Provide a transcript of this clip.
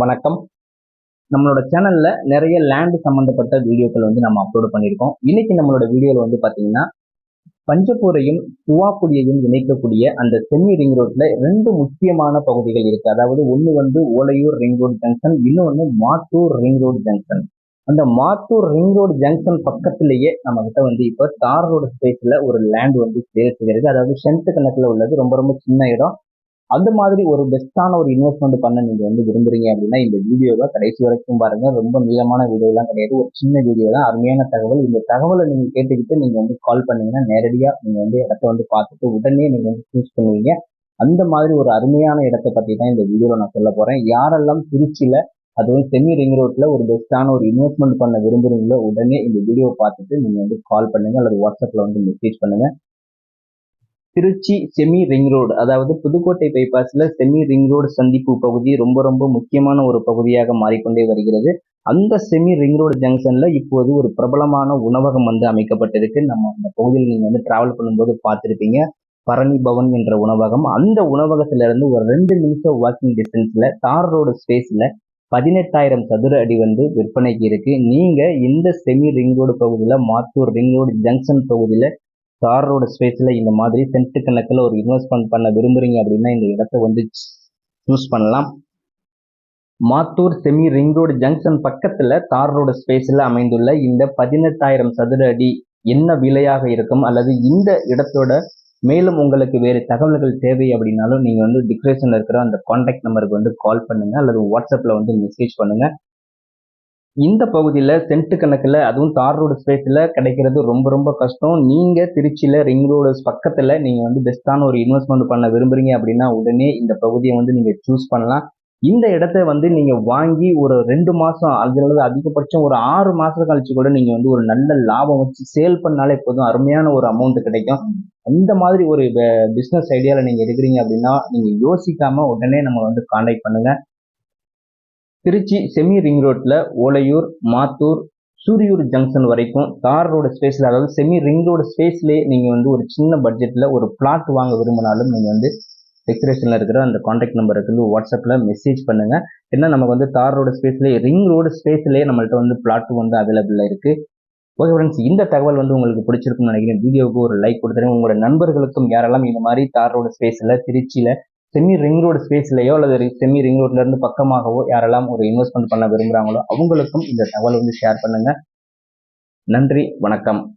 வணக்கம். நம்மளோட சேனல்ல நிறைய லேண்ட் சம்பந்தப்பட்ட வீடியோக்கள் வந்து நம்ம அப்லோட் பண்ணியிருக்கோம். இன்னைக்கு நம்மளோட வீடியோவில் வந்து பார்த்தீங்கன்னா பஞ்சப்பூரையும் துவாக்குடியையும் இணைக்கக்கூடிய அந்த செமி ரிங் ரோட்ல ரெண்டு முக்கியமான பகுதிகள் இருக்கு. அதாவது ஒன்று வந்து ஓலையூர் ரிங் ரோட் ஜங்ஷன் இன்னொன்று மாத்தூர் ரிங் ரோட் ஜங்ஷன் அந்த மாத்தூர் ரிங் ரோடு ஜங்ஷன் பக்கத்திலேயே நம்ம கிட்ட வந்து இப்போ தார் ரோடு ஸ்பேஸ்ல ஒரு லேண்ட் வந்து சேல் அதாவது சென்ட் கணக்கில் உள்ளது. ரொம்ப ரொம்ப சின்ன இடம். அந்த மாதிரி ஒரு பெஸ்ட்டான ஒரு இன்வெஸ்ட்மெண்ட் பண்ண நீங்க வந்து விரும்புறீங்க அப்படின்னா இந்த வீடியோவை கடைசி வரைக்கும் பாருங்க. ரொம்ப நீளமான வீடியோலாம் கிடையாது. ஒரு சின்ன வீடியோ தான். அருமையான தகவல். இந்த தகவலை நீங்க கேட்டுக்கிட்டு நீங்க வந்து கால் பண்ணீங்கன்னா நேரடியா நீங்க வந்து இடத்த வந்து பார்த்துட்டு உடனே நீங்க வந்து சூஸ் பண்ணுவீங்க. அந்த மாதிரி ஒரு அருமையான இடத்தை பத்தி தான் இந்த வீடியோவில் நான் சொல்ல போறேன். யாரெல்லாம் திருச்சியில அதுவும் செமி ரிங் ரோட்ல ஒரு பெஸ்ட்டான ஒரு இன்வெஸ்ட்மெண்ட் பண்ண விரும்புறீங்களோ உடனே இந்த வீடியோ பார்த்துட்டு நீங்க வந்து கால் பண்ணுங்க. அல்லது வாட்ஸ்அப்ல வந்து மெசேஜ் பண்ணுங்க. திருச்சி செமி ரிங் ரோடு அதாவது புதுக்கோட்டை பைபாஸில் செமி ரிங் ரோடு சந்திப்பு பகுதி ரொம்ப ரொம்ப முக்கியமான ஒரு பகுதியாக மாறிக்கொண்டே வருகிறது. அந்த செமி ரிங் ரோடு ஜங்ஷனில் இப்போது ஒரு பிரபலமான உணவகம் வந்து அமைக்கப்பட்டிருக்கு. நம்ம அந்த பகுதியில் நீங்கள் வந்து டிராவல் பண்ணும்போது பார்த்துருப்பீங்க. பரணி பவன் என்ற உணவகம். அந்த உணவகத்திலிருந்து ஒரு ரெண்டு நிமிஷம் வாக்கிங் டிஸ்டன்ஸில் தார் ரோடு ஸ்பேஸில் பதினெட்டாயிரம் சதுர அடி வந்து விற்பனைக்கு இருக்குது நீங்கள் இந்த செமி ரிங் ரோடு பகுதியில் மாத்தூர் ரிங் ரோடு ஜங்ஷன் பகுதியில் கார் ஸ்பேஸில் இந்த மாதிரி சென்ட் கணக்கில் ஒரு இன்வெஸ்ட்மெண்ட் பண்ண விரும்புகிறீங்க அப்படின்னா இந்த இடத்த வந்து சூஸ் பண்ணலாம். Mathur semi ring road junction பக்கத்தில் தார் ரோடு ஸ்பேஸில் அமைந்துள்ள இந்த பதினெட்டாயிரம் சதுர அடி என்ன விலையாக இருக்கும்? அல்லது இந்த இடத்தோட மேலும் உங்களுக்கு வேறு தகவல்கள் தேவை அப்படின்னாலும் நீங்கள் வந்து டிஸ்கிரிப்ஷனில் இருக்கிற அந்த கான்டாக்ட் நம்பருக்கு வந்து கால் பண்ணுங்கள் அல்லது வாட்ஸ்அப்பில் வந்து மெசேஜ் பண்ணுங்கள் இந்த பகுதியில் சென்ட்டு கணக்கில் அதுவும் தார் ரோடு ஸ்பேஸில் கிடைக்கிறது ரொம்ப ரொம்ப கஷ்டம். நீங்கள் திருச்சியில் ரிங் ரோடு பக்கத்தில் நீங்கள் வந்து பெஸ்ட்டான ஒரு இன்வெஸ்ட்மெண்ட் பண்ண விரும்புறீங்க அப்படின்னா உடனே இந்த பகுதியை வந்து நீங்கள் சூஸ் பண்ணலாம். இந்த இடத்த வந்து நீங்கள் வாங்கி ஒரு ரெண்டு மாதம் அல்லது அதிகபட்சம் ஒரு ஆறு மாதம் கழிச்சு கூட நீங்கள் வந்து ஒரு நல்ல லாபம் வச்சு சேல் பண்ணாலே போதும். அருமையான ஒரு அமௌண்ட் கிடைக்கும். அந்த மாதிரி ஒரு பிஸ்னஸ் ஐடியாவில் நீங்கள் எடுக்கிறீங்க அப்படின்னா நீங்கள் யோசிக்காமல் உடனே நம்ம வந்து கான்டாக்ட் பண்ணுங்கள் திருச்சி செமி ரிங் ரோட்ல ஓலையூர் மாத்தூர் சூரியூர் ஜங்ஷன் வரைக்கும் தார் ரோடு ஸ்பேஸில் அதாவது செமி ரிங் ரோடு ஸ்பேஸ்லேயே நீங்கள் வந்து ஒரு சின்ன பட்ஜெட்டில் ஒரு பிளாட் வாங்க விரும்பினாலும் நீங்கள் வந்து டெக்ரேஷனில் இருக்கிற அந்த காண்டாக்ட் நம்பருக்கு வந்து வாட்ஸ்அப்பில் மெசேஜ் பண்ணுங்கள் ஏன்னா நமக்கு வந்து தார் ரோடு ஸ்பேஸ்லேயே ரிங் ரோடு ஸ்பேஸ்லேயே நம்மள்ட்ட வந்து பிளாட் வந்து அவைலபிளாக இருக்குது ஓகே ஃப்ரெண்ட்ஸ் இந்த தகவல் வந்து உங்களுக்கு பிடிச்சிருக்கும்னு நினைக்கிறேன். வீடியோவுக்கு ஒரு லைக் கொடுத்துருங்க. உங்களோட நண்பர்களுக்கும் யாரெல்லாம் இந்த மாதிரி தார் ரோடு ஸ்பேஸில் திருச்சியில் செமி ரிங் ரோடு ஸ்பேஸ்லையோ அல்லது செமி ரிங் ரோட்ல இருந்து பக்கமாகவோ யாரெல்லாம் ஒரு இன்வெஸ்ட்மெண்ட் பண்ண விரும்புகிறாங்களோ அவங்களுக்கும் இந்த தகவல் வந்து ஷேர் பண்ணுங்க. நன்றி வணக்கம்.